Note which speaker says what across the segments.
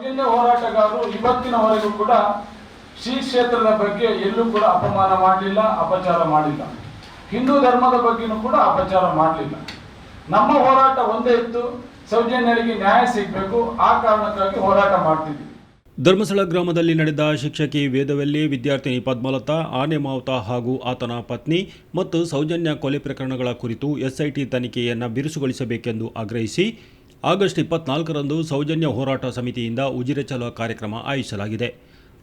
Speaker 1: ಸೌಜನ್ಯ ಹೋರಾಟಗಾರರು ಇವತ್ತಿನವರೆಗೂ ಕೂಡ ಶ್ರೀ ಕ್ಷೇತ್ರದ ಬಗ್ಗೆ ಎಲ್ಲೂ ಕೂಡ ಅಪಮಾನ ಮಾಡಲಿಲ್ಲ, ಅಪಚಾರ ಮಾಡಿಲ್ಲ. ಹಿಂದೂ ಧರ್ಮದ ಬಗ್ಗೆನೂ ಕೂಡ ಅಪಚಾರ ಮಾಡಲಿಲ್ಲ. ನಮ್ಮ ಹೋರಾಟ ಒಂದೇ ಇತ್ತು, ಸೌಜನ್ಯರಿಗೆ ನ್ಯಾಯ ಸಿಗಬೇಕು, ಆ ಕಾರಣಕ್ಕಾಗಿ ಹೋರಾಟ ಮಾಡ್ತಿದ್ವಿ.
Speaker 2: ಧರ್ಮಸ್ಥಳ ಗ್ರಾಮದಲ್ಲಿ ನಡೆದ ಶಿಕ್ಷಕಿ ವೇದವಲ್ಲಿ ವಿದ್ಯಾರ್ಥಿನಿ ಪದ್ಮಲತಾ, ಆನೆ ಮಾವುತ ಹಾಗೂ ಆತನ ಪತ್ನಿ ಮತ್ತು ಸೌಜನ್ಯ ಕೊಲೆ ಪ್ರಕರಣಗಳ ಕುರಿತು ಎಸ್ಐಟಿ ತನಿಖೆಯನ್ನು ಬಿರುಸುಗೊಳಿಸಬೇಕೆಂದು ಆಗ್ರಹಿಸಿ ಆಗಸ್ಟ್ ಇಪ್ಪತ್ನಾಲ್ಕರಂದು ಸೌಜನ್ಯ ಹೋರಾಟ ಸಮಿತಿಯಿಂದ ಉಜಿರೆ ಚಲೋ ಕಾರ್ಯಕ್ರಮ ಆಯೋಜಿಸಲಾಗಿದೆ.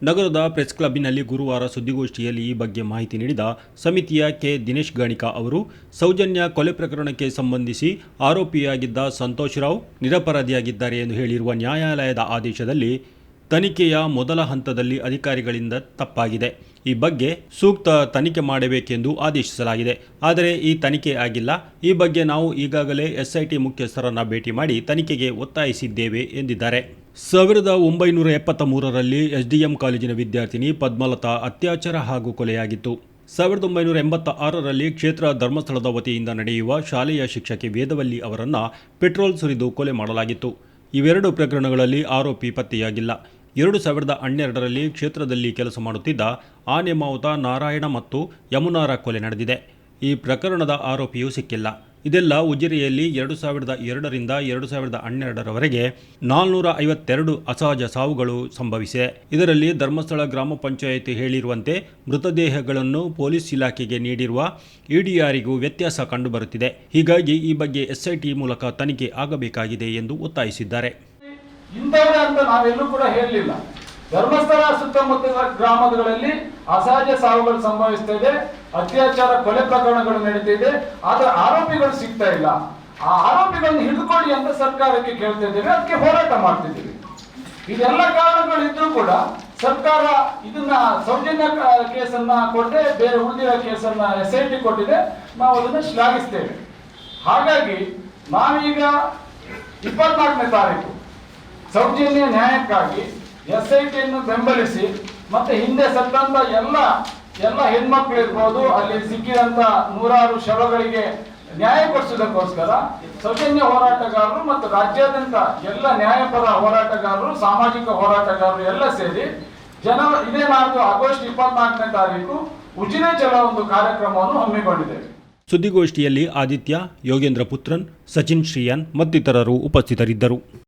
Speaker 2: ನಗರದ ಪ್ರೆಸ್ ಕ್ಲಬ್ನಲ್ಲಿ ಗುರುವಾರ ಸುದ್ದಿಗೋಷ್ಠಿಯಲ್ಲಿ ಈ ಬಗ್ಗೆ ಮಾಹಿತಿ ನೀಡಿದ ಸಮಿತಿಯ ಕೆ. ದಿನೇಶ್ ಗಾಣಿಕಾ ಅವರು, ಸೌಜನ್ಯ ಕೊಲೆ ಪ್ರಕರಣಕ್ಕೆ ಸಂಬಂಧಿಸಿ ಆರೋಪಿಯಾಗಿದ್ದ ಸಂತೋಷ್ ರಾವ್ ನಿರಪರಾಧಿಯಾಗಿದ್ದಾರೆ ಎಂದು ಹೇಳಿರುವ ನ್ಯಾಯಾಲಯದ ಆದೇಶದಲ್ಲಿ ತನಿಖೆಯ ಮೊದಲ ಹಂತದಲ್ಲಿ ಅಧಿಕಾರಿಗಳಿಂದ ತಪ್ಪಾಗಿದೆ. ಈ ಬಗ್ಗೆ ಸೂಕ್ತ ತನಿಖೆ ಮಾಡಬೇಕೆಂದು ಆದೇಶಿಸಲಾಗಿದೆ. ಆದರೆ ಈ ತನಿಖೆ ಆಗಿಲ್ಲ. ಈ ಬಗ್ಗೆ ನಾವು ಈಗಾಗಲೇ ಎಸ್ಐಟಿ ಮುಖ್ಯಸ್ಥರನ್ನು ಭೇಟಿ ಮಾಡಿ ತನಿಖೆಗೆ ಒತ್ತಾಯಿಸಿದ್ದೇವೆ ಎಂದಿದ್ದಾರೆ. ಸಾವಿರದ ಒಂಬೈನೂರ ಎಪ್ಪತ್ತ ಮೂರರಲ್ಲಿ ಎಸ್ಡಿಎಂ ಕಾಲೇಜಿನ ವಿದ್ಯಾರ್ಥಿನಿ ಪದ್ಮಲತಾ ಅತ್ಯಾಚಾರ ಹಾಗೂ ಕೊಲೆಯಾಗಿತ್ತು. ಸಾವಿರದ ಒಂಬೈನೂರ ಎಂಬತ್ತ ಆರರಲ್ಲಿ ಕ್ಷೇತ್ರ ಧರ್ಮಸ್ಥಳದ ವತಿಯಿಂದ ನಡೆಯುವ ಶಾಲೆಯ ಶಿಕ್ಷಕಿ ವೇದವಲ್ಲಿ ಅವರನ್ನು ಪೆಟ್ರೋಲ್ ಸುರಿದು ಕೊಲೆ ಮಾಡಲಾಗಿತ್ತು. ಇವೆರಡು ಪ್ರಕರಣಗಳಲ್ಲಿ ಆರೋಪಿ ಪತ್ತೆಯಾಗಿಲ್ಲ. ಎರಡು ಸಾವಿರದ ಹನ್ನೆರಡರಲ್ಲಿ ಕ್ಷೇತ್ರದಲ್ಲಿ ಕೆಲಸ ಮಾಡುತ್ತಿದ್ದ ಆನೆ ಮಾವುತ ನಾರಾಯಣ ಮತ್ತು ಯಮುನಾರ ಕೊಲೆ ನಡೆದಿದೆ. ಈ ಪ್ರಕರಣದ ಆರೋಪಿಯೂ ಸಿಕ್ಕಿಲ್ಲ. ಇದೆಲ್ಲ ಉಜಿರೆಯಲ್ಲಿ ಎರಡು ಸಾವಿರದ ಎರಡರಿಂದ ಎರಡು ಸಾವಿರದ ಹನ್ನೆರಡರವರೆಗೆ ನಾಲ್ನೂರ ಐವತ್ತೆರಡು ಅಸಹಜ ಸಾವುಗಳು ಸಂಭವಿಸಿದೆ ಇದರಲ್ಲಿ ಧರ್ಮಸ್ಥಳ ಗ್ರಾಮ ಪಂಚಾಯಿತಿ ಹೇಳಿರುವಂತೆ ಮೃತದೇಹಗಳನ್ನು ಪೊಲೀಸ್ ಇಲಾಖೆಗೆ ನೀಡಿರುವ ಇಡಿಆರಿಗೂ ವ್ಯತ್ಯಾಸ ಕಂಡುಬರುತ್ತಿದೆ. ಹೀಗಾಗಿ ಈ ಬಗ್ಗೆ ಎಸ್ಐಟಿ ಮೂಲಕ ತನಿಖೆ ಆಗಬೇಕಾಗಿದೆ ಎಂದು ಒತ್ತಾಯಿಸಿದ್ದಾರೆ.
Speaker 1: ಇಂಥವ್ರೆ ಅಂತ ನಾವೆಲ್ಲೂ ಕೂಡ ಹೇಳಲಿಲ್ಲ. ಧರ್ಮಸ್ಥಳ, ಸುತ್ತಮುತ್ತಲ ಗ್ರಾಮಗಳಲ್ಲಿ ಅಸಹಜ ಸಾವುಗಳು ಸಂಭವಿಸ್ತಾ ಇದೆ, ಅತ್ಯಾಚಾರ, ಕೊಲೆ ಪ್ರಕರಣಗಳು ನಡೀತಿದೆ ಆದ್ರೆ ಆರೋಪಿಗಳು ಸಿಗ್ತಾ ಇಲ್ಲ. ಆ ಆರೋಪಿಗಳನ್ನು ಹಿಡಿದುಕೊಳ್ಳಿ ಅಂತ ಸರ್ಕಾರಕ್ಕೆ ಕೇಳ್ತಾ ಇದ್ದೇವೆ, ಅದಕ್ಕೆ ಹೋರಾಟ ಮಾಡ್ತಿದ್ದೀವಿ ಇದೆಲ್ಲ ಕಾರಣಗಳಿದ್ರೂ ಕೂಡ ಸರ್ಕಾರ ಇದನ್ನ ಸೌಜನ್ಯ ಕೇಸನ್ನ ಕೊಟ್ಟರೆ ಬೇರೆ ಉಳಿದಿರೋ ಕೇಸನ್ನ ಎಸ್ ಐ ಟಿ ಕೊಟ್ಟಿದೆ, ನಾವು ಅದನ್ನು ಶ್ಲಾಘಿಸ್ತೇವೆ. ಹಾಗಾಗಿ ನಾವೀಗ ಇಪ್ಪತ್ನಾಲ್ಕನೇ ತಾರೀಕು ಸೌಜನ್ಯ ನ್ಯಾಯಕ್ಕಾಗಿ ಎಸ್ ಐ ಟಿಯನ್ನು ಬೆಂಬಲಿಸಿ ಮತ್ತೆ ಹಿಂದೆ ಸತ್ತಂತ ಎಲ್ಲ ಎಲ್ಲ ಹೆಣ್ಮಕ್ಳು ಇರ್ಬೋದು, ಅಲ್ಲಿ ಸಿಕ್ಕಿದಂತ ನೂರಾರು ಶವಗಳಿಗೆ ನ್ಯಾಯ ಕೊಡಿಸೋದಕ್ಕೋಸ್ಕರ ಸೌಜನ್ಯ ಹೋರಾಟಗಾರರು ಮತ್ತು ರಾಜ್ಯಾದ್ಯಂತ ಎಲ್ಲ ನ್ಯಾಯಪರ ಹೋರಾಟಗಾರರು, ಸಾಮಾಜಿಕ ಹೋರಾಟಗಾರರು ಎಲ್ಲ ಸೇರಿ ಜನ, ಇದೇ ನಾಲ್ಕು ಆಗಸ್ಟ್ ಇಪ್ಪತ್ನಾಲ್ಕನೇ ತಾರೀಕು ಉಜಿರೆ ಜಲ ಒಂದು ಕಾರ್ಯಕ್ರಮವನ್ನು ಹಮ್ಮಿಕೊಂಡಿದ್ದೇವೆ
Speaker 2: ಸುದ್ದಿಗೋಷ್ಠಿಯಲ್ಲಿ ಆದಿತ್ಯ ಯೋಗೇಂದ್ರ ಪುತ್ರನ್, ಸಚಿನ್ ಶ್ರೀಯಾನ್ ಮತ್ತಿತರರು ಉಪಸ್ಥಿತರಿದ್ದರು.